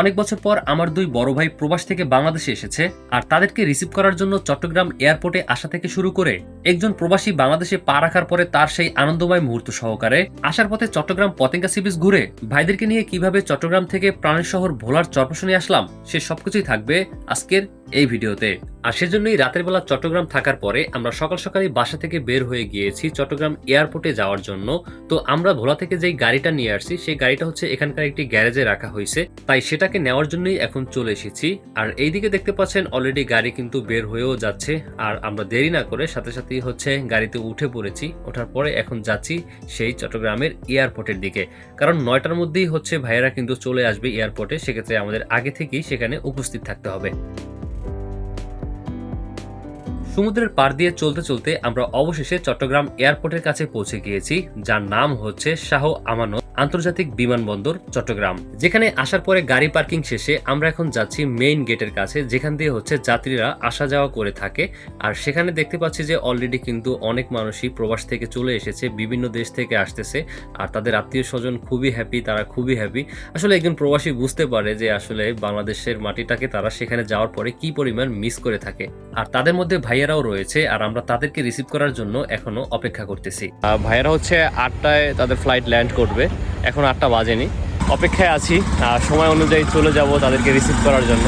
অনেক বছর পর আমার দুই বড় ভাই প্রবাস থেকে বাংলাদেশে এসেছে আর তাদেরকে রিসিভ করার জন্য চট্টগ্রাম এয়ারপোর্টে আসা থেকে শুরু করে একজন প্রবাসী বাংলাদেশে পা রাখার পরে তার সেই আনন্দময় মুহূর্ত সহকারে আসার পথে চট্টগ্রাম পতেঙ্গা সি বিচ ঘুরে ভাইদেরকে নিয়ে কীভাবে চট্টগ্রাম থেকে প্রাণের শহর ভোলার চরপশনে আসলাম, সে সবকিছুই থাকবে আজকের এই ভিডিওতে। আর সেজন্যই রাতের বেলা চট্টগ্রাম থাকার পরে আমরা সকাল সকালই বাসা থেকে বের হয়ে গিয়েছি চট্টগ্রাম এয়ারপোর্টে যাওয়ার জন্য। তো আমরা ভোলা থেকে যেই গাড়িটা নিয়ে আসছি, সেই গাড়িটা হচ্ছে এখানকার একটি গ্যারেজে রাখা হয়েছে। তাই সেটাকে নেওয়ার জন্যই এখন চলে এসেছি। আর এইদিকে দেখতে পাচ্ছেন অলরেডি গাড়ি কিন্তু বের হয়েও যাচ্ছে। আর আমরা দেরি না করে সাথে সাথেই হচ্ছে গাড়িতে উঠে পড়েছি। ওঠার পরে এখন যাচ্ছি সেই চট্টগ্রামের এয়ারপোর্টের দিকে। কারণ নয়টার মধ্যেই হচ্ছে ভাইয়েরা কিন্তু চলে আসবে এয়ারপোর্টে সেক্ষেত্রে আমাদের আগে থেকেই সেখানে উপস্থিত থাকতে হবে। সমুদ্রের পার দিয়ে চলতে চলতে আমরা অবশেষে চট্টগ্রাম এয়ারপোর্টের কাছে পৌঁছে গিয়েছি। যার নাম হচ্ছে শাহ আমানত। আন্তর্জাতিক বিমানবন্দর, চট্টগ্রাম, যেখানে আসার পরে গাড়ি পার্কিং শেষে আমরা এখন যাচ্ছি মেইন গেটের কাছে, যেখান দিয়ে হচ্ছে যাত্রীরা আসা যাওয়া করে থাকে। আর সেখানে দেখতে পাচ্ছি যে অলরেডি কিন্তু অনেক মানুষই প্রবাস থেকে চলে এসেছে, বিভিন্ন দেশ থেকে আসতেছে। আর তাদের আত্মীয় স্বজন খুবই হ্যাপি তারা খুবই হ্যাপি আসলে একজন প্রবাসী বুঝতে পারে যে আসলে বাংলাদেশের মাটিটাকে তারা সেখানে যাওয়ার পরে কি পরিমাণ মিস করে থাকে। আর তাদের মধ্যে ভাইয়েরাও রয়েছে আর আমরা তাদেরকে রিসিভ করার জন্য এখনও অপেক্ষা করতেছি। ভাইয়েরা হচ্ছে আটটায় তাদের ফ্লাইট ল্যান্ড করবে। এখন আটটা বাজেনি। অপেক্ষায় আছি। সময় অনুযায়ী চলে যাব তাদেরকে রিসিভ করার জন্য।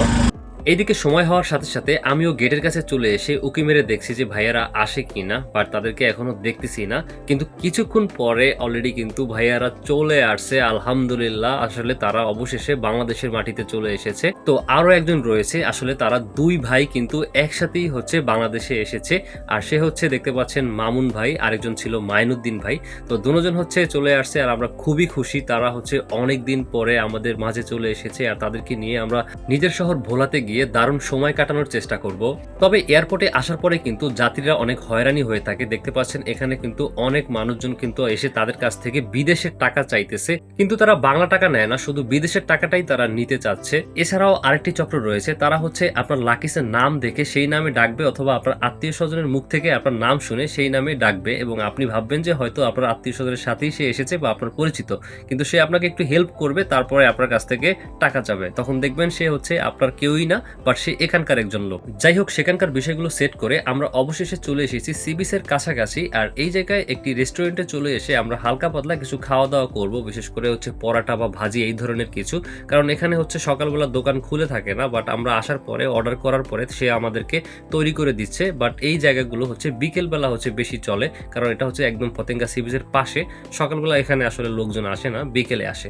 এইদিকে সময় হওয়ার সাথে সাথে আমিও গেটের কাছে চলে এসে উকি মেরে দেখছি যে ভাইয়ারা আসে কিনা বাট তাদেরকে এখনও দেখতেছি না। কিন্তু কিছুক্ষণ পরে অলরেডি কিন্তু ভাইয়ারা চলে আসছে, আলহামদুলিল্লাহ। আসলে তারা অবশেষে বাংলাদেশের মাটিতে চলে এসেছে। তো আরও একজন রয়েছে, আসলে তারা দুই ভাই কিন্তু একসাথেই হচ্ছে বাংলাদেশে এসেছে। আর সে হচ্ছে দেখতে পাচ্ছেন মামুন ভাই, আরেকজন ছিল মাইনুদ্দিন ভাই। তো দুজন হচ্ছে চলে আসছে আর আমরা খুবই খুশি, তারা হচ্ছে অনেক দিন পরে আমাদের মাঝে চলে এসেছে। আর তাদেরকে নিয়ে আমরা নিজের শহর ভোলাতে গিয়ে দারুণ সময় কাটানোর চেষ্টা করব। তবে এয়ারপোর্টে আসার পরে কিন্তু যাত্রীরা অনেক হয়রানি হয়ে থাকে। দেখতে পাচ্ছেন, এখানে কিন্তু অনেক মানুষজন কিন্তু এসে তাদের কাছ থেকে বিদেশের টাকা চাইতেছে। কিন্তু তারা বাংলা টাকা নেয় না, শুধু বিদেশের টাকাটাই তারা নিতে চাচ্ছে। এছাড়াও আরেকটি চক্র রয়েছে, তারা হচ্ছে আপনার লাকিসের নাম দেখে সেই নামে ডাকবে অথবা আপনার আত্মীয় স্বজনের মুখ থেকে আপনার নাম শুনে সেই নামে ডাকবে এবং আপনি ভাববেন যে হয়তো আপনার আত্মীয় স্বজনের সাথেই সে এসেছে বা আপনার পরিচিত। কিন্তু সে আপনাকে একটু হেল্প করবে, তারপরে আপনার কাছ থেকে টাকা চাবে। তখন দেখবেন সে হচ্ছে আপনার কেউই না বাট সে এখানকার একজন লোক। যাই হোক সেখানকার বিষয়গুলো সেট করে আমরা অবশেষে চলে এসেছি সিবিসের কাছাকাছি আর এই জায়গায় একটি রেস্টুরেন্টে চলে এসে আমরা হালকা পাতলা কিছু খাওয়া দাওয়া করব, বিশেষ করে হচ্ছে পরাটা বা ভাজি এই ধরনের কিছু। কারণ এখানে হচ্ছে সকালবেলা দোকান খুলে থাকে না বাট আমরা আসার পরে অর্ডার করার পরে সে আমাদেরকে তৈরি করে দিচ্ছে। বাট এই জায়গাগুলো হচ্ছে বিকেলবেলা হচ্ছে বেশি চলে, কারণ এটা হচ্ছে একদম পতেঙ্গা সি বিচের পাশে। সকালবেলা এখানে আসলে লোকজন আসে না, বিকেলে আসে।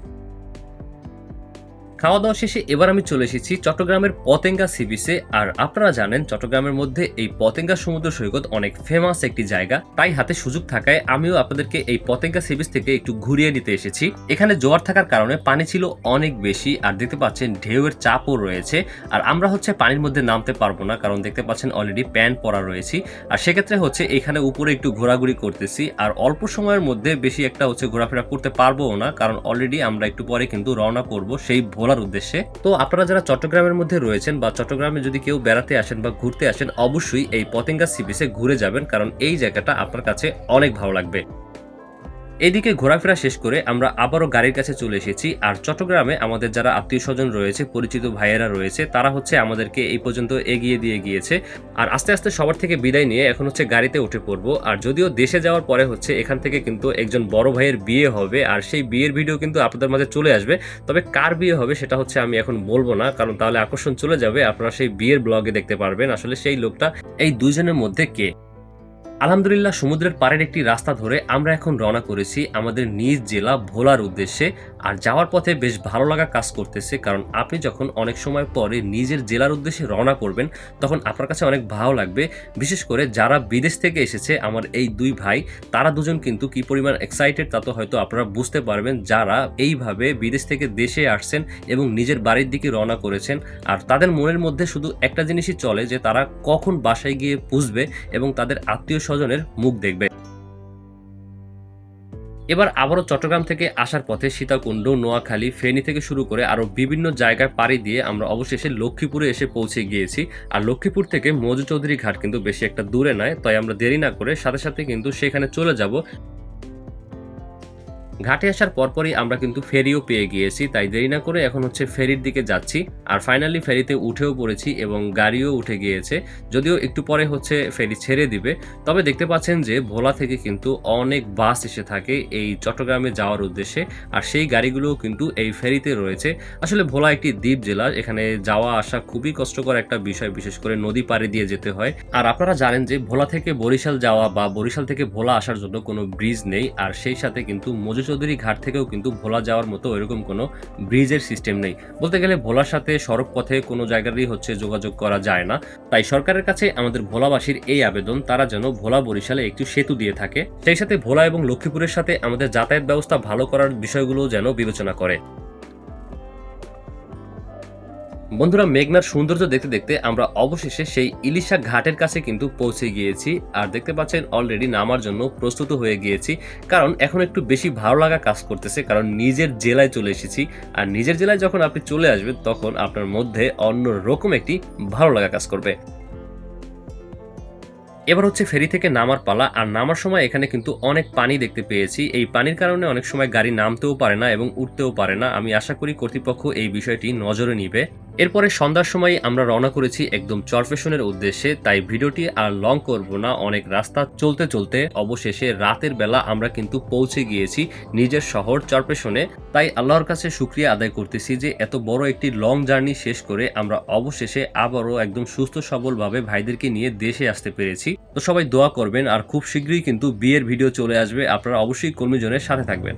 খাওয়া দাওয়া শেষে এবার আমি চলে এসেছি চট্টগ্রামের পতেঙ্গা সি বিচে আর আপনারা জানেন, চট্টগ্রামের মধ্যে এই পতেঙ্গা সমুদ্র সৈকত অনেক ফেমাস একটি জায়গা। তাই হাতে সুযোগ থাকায় আমিও আপনাদেরকে এই পতেঙ্গা সি বিচ থেকে একটু ঘুরিয়ে নিতে এসেছি। এখানে জোয়ার থাকার কারণে পানি ছিল অনেক বেশি, আর দেখতে পাচ্ছেন ঢেউয়ের চাপও রয়েছে। আর আমরা হচ্ছে পানির মধ্যে নামতে পারব না, কারণ দেখতে পাচ্ছেন অলরেডি প্যান্ট পরা রয়েছি। আর সেক্ষেত্রে হচ্ছে এখানে উপরে একটু ঘোরাঘুরি করতেছি। আর অল্প সময়ের মধ্যে বেশি একটা হচ্ছে ঘোরাফেরা করতে পারব না, কারণ অলরেডি আমরা একটু পরে কিন্তু রওনা করব সেই ভোলার উদ্দেশ্যে। তো আপনারা যারা চট্টগ্রামের মধ্যে রয়েছেন বা চট্টগ্রামে যদি কেউ বেড়াতে আসেন বা ঘুরতে আসেন, অবশ্যই এই পতেঙ্গা সি ঘুরে যাবেন, কারণ এই জায়গাটা আপনার কাছে অনেক ভালো লাগবে। এদিকে ঘোরাফেরা শেষ করে আমরা আবারও গাড়ির কাছে চলে এসেছি, আর চট্টগ্রামে আমাদের যারা আত্মীয় স্বজন রয়েছে, পরিচিত ভাইয়েরা রয়েছে, তারা হচ্ছে আমাদেরকে এই পর্যন্ত এগিয়ে দিয়ে গিয়েছে। আর আস্তে আস্তে সবার থেকে বিদায় নিয়ে এখন হচ্ছে গাড়িতে উঠে পড়ব, আর যদিও দেশে যাওয়ার পরে হচ্ছে এখান থেকে কিন্তু একজন বড় ভাইয়ের বিয়ে হবে, আর সেই বিয়ের ভিডিও কিন্তু আপনাদের মাঝে চলে আসবে। তবে কার বিয়ে হবে সেটা হচ্ছে আমি এখন বলব না, কারণ তাহলে আকর্ষণ চলে যাবে, আপনারা সেই বিয়ের ব্লগে দেখতে পারবেন আসলে সেই লোকটা এই দুজনের মধ্যে কে। আলহামদুলিল্লাহ, সমুদ্রের পাড়ের একটি রাস্তা ধরে আমরা এখন রওনা করেছি আমাদের নিজ জেলা ভোলার উদ্দেশ্যে। আর যাওয়ার পথে বেশ ভালো লাগা কাজ করতেছে, কারণ আপনি যখন অনেক সময় পরে নিজের জেলার উদ্দেশ্যে রওনা করবেন, তখন আপনার কাছে অনেক ভালো লাগবে। বিশেষ করে যারা বিদেশ থেকে এসেছে, আমার এই দুই ভাই, তারা দুজন কিন্তু কি পরিমাণ এক্সাইটেড তা তো হয়তো আপনারা বুঝতে পারবেন, যারা এইভাবে বিদেশ থেকে দেশে আসছেন এবং নিজের বাড়ির দিকে রওনা করেছেন। আর তাদের মনের মধ্যে শুধু একটা জিনিসই চলে যে তারা কখন বাসায় গিয়ে পুষবে এবং তাদের আত্মীয় স্বজনের মুখ দেখবে। এবার আবারও চট্টগ্রাম থেকে আসার পথে সীতাকুণ্ড, নোয়াখালী, ফেনী থেকে শুরু করে আরও বিভিন্ন জায়গায় পাড়ি দিয়ে আমরা অবশেষে লক্ষ্মীপুরে এসে পৌঁছে গিয়েছি। আর লক্ষ্মীপুর থেকে মজু চৌধুরী ঘাট কিন্তু বেশি একটা দূরে নয়, তাই আমরা দেরি না করে সাথে সাথে কিন্তু সেখানে চলে যাব। ঘাটে আসার পরপরই আমরা কিন্তু ফেরিও পেয়ে গিয়েছি, তাই দেরি না করে এখন হচ্ছে ফেরির দিকে যাচ্ছি। আর ফাইনালি ফেরিতে উঠেও পড়েছি এবং গাড়িও উঠে গিয়েছে, যদিও একটু পরে হচ্ছে ফেরি ছেড়ে দিবে। তবে দেখতে পাচ্ছেন যে ভোলা থেকে কিন্তু অনেক বাস এসে থাকে এই চট্টগ্রামে যাওয়ার উদ্দেশ্যে, আর সেই গাড়িগুলোও কিন্তু এই ফেরিতে রয়েছে। আসলে ভোলা একটি দ্বীপ জেলা, এখানে যাওয়া আসা খুবই কষ্টকর একটা বিষয়, বিশেষ করে নদী পাড়ি দিয়ে যেতে হয়। আর আপনারা জানেন যে ভোলা থেকে বরিশাল যাওয়া বা বরিশাল থেকে ভোলা আসার জন্য কোনো ব্রিজ নেই, আর সেই সাথে কিন্তু মজু চৌধুরী ঘাট থেকেও কিন্তু ভোলা যাওয়ার মতো এরকম কোনো ব্রিজের সিস্টেম নেই। বলতে গেলে ভোলার সাথে সড়ক পথে কোনো জায়গারই হচ্ছে যোগাযোগ করা যায় না। তাই সরকারের কাছে আমাদের ভোলাবাসীর এই আবেদন, তারা যেন ভোলা বরিশালে একটি সেতু দিয়ে থাকে। সেই সাথে ভোলা এবং লক্ষ্মীপুরের সাথে আমাদের যাতায়াত ব্যবস্থা ভালো করার বিষয়গুলো যেন বিবেচনা করে। বন্ধুরা মেঘনার সৌন্দর্য দেখতে দেখতে আমরা অবশেষে সেই ইলিশা ঘাটের কাছে কিন্তু পৌঁছে গিয়েছি। আর দেখতে পাচ্ছেন অলরেডি নামার জন্য প্রস্তুত হয়ে গিয়েছি। কারণ এখন একটু বেশি ভালো লাগা কাজ করতেছে, কারণ নিজের জেলায় চলে এসেছি। আর নিজের জেলায় যখন আপনি চলে আসবেন, তখন আপনার মধ্যে অন্য রকম একটি ভালো লাগা কাজ করবে। এবার হচ্ছে ফেরি থেকে নামার পালা। আর নামার সময় এখানে কিন্তু অনেক পানি দেখতে পেয়েছি। এই পানির কারণে অনেক সময় গাড়ি নামতেও পারে না এবং উঠতেও পারে না। আমি আশা করি কর্তৃপক্ষ এই বিষয়টি নজরে নিবে। এরপরে সন্ধ্যার সময় আমরা রওনা করেছি একদম চরফেশনের উদ্দেশ্যে, তাই ভিডিওটি আর লং করব না, অনেক রাস্তা চলতে চলতে অবশেষে রাতের বেলা আমরা কিন্তু পৌঁছে গিয়েছি নিজের শহর চরপেশনে তাই আল্লাহর কাছে শুক্রিয়া আদায় করতেছি যে এত বড় একটি লং জার্নি শেষ করে আমরা অবশেষে আবারও একদম সুস্থ সবলভাবে ভাইদেরকে নিয়ে দেশে আসতে পেরেছি। তো সবাই দোয়া করবেন আর খুব শীঘ্রই কিন্তু বিয়ের ভিডিও চলে আসবে, আপনারা অবশ্যই কর্মীজনের সাথে থাকবেন।